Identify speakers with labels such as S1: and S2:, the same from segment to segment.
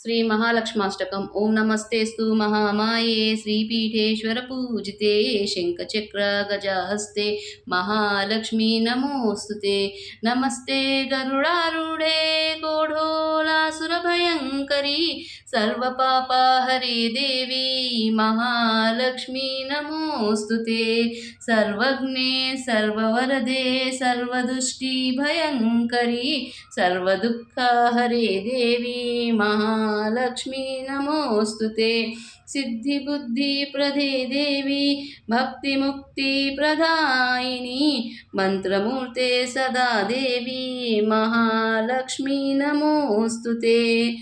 S1: श्री महालक्ष्माष्टकम ओं नमस्ते स्तु महामाये श्रीपीठेश्वर पूजिते शङ्खचक्र गजाहस्ते महालक्ष्मी नमोस्तुते नमस्ते गरुडारूढे गोढोलासुरभयङ्करी सर्वपापा हरे देवी। महालक्ष्मी नमोऽस्तुते सर्वज्ञे, सर्ववरदे सर्वदुष्टिभयङ्करी सर्वदुःख हरे देवी। महा महालक्ष्मी नमोऽस्तुते सिद्धिबुद्धिप्रदे देवी भक्तिमुक्तिप्रदायिनी मन्त्रमूर्ते सदा देवी, महालक्ष्मी नमोऽस्तु ते।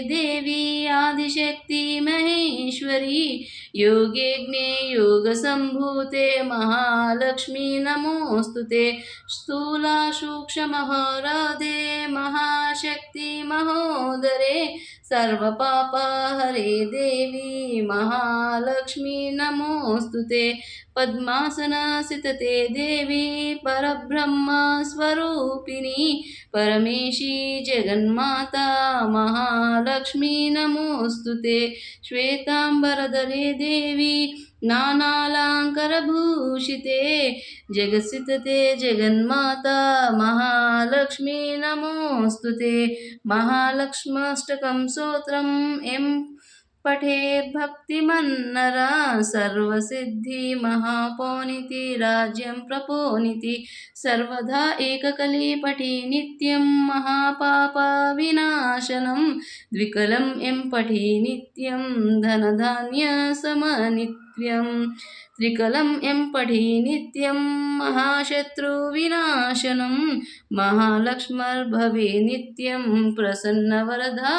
S1: देवी, आदिशक्ति, महेश्वरी योगेज्ञे योगसम्भूते, महालक्ष्मी नमोऽस्तु ते। स्थूला सूक्ष्ममहोराधे महाशक्ति സഹോദരേ सर्वपापहरे देवी, महालक्ष्मी, नमोऽस्तु ते। पद्मासनसितते देवी परब्रह्मस्वरूपिणी परमेशी, जगन्माता, महालक्ष्मी, नमोऽस्तु ते। श्वेताम्बरधरे देवी, नानालङ्करभूषिते। जगसितते जगन्माता, महालक्ष्मी, नमोऽस्तु ते। महालक्ष्माष्टकं स्तोत्रम् एं पठेद्भक्तिमन्नरा सर्वसिद्धिमहापोनिति राज्यं प्रपोनिति सर्वदा एककली पठि नित्यं महापापविनाशनं द्विकलं यं पठि नित्यं धनधान्यसमनित्यं त्रिकलं यं पठि नित्यं महाशत्रुविनाशनं महालक्ष्मर्भवे नित्यं प्रसन्नवरदा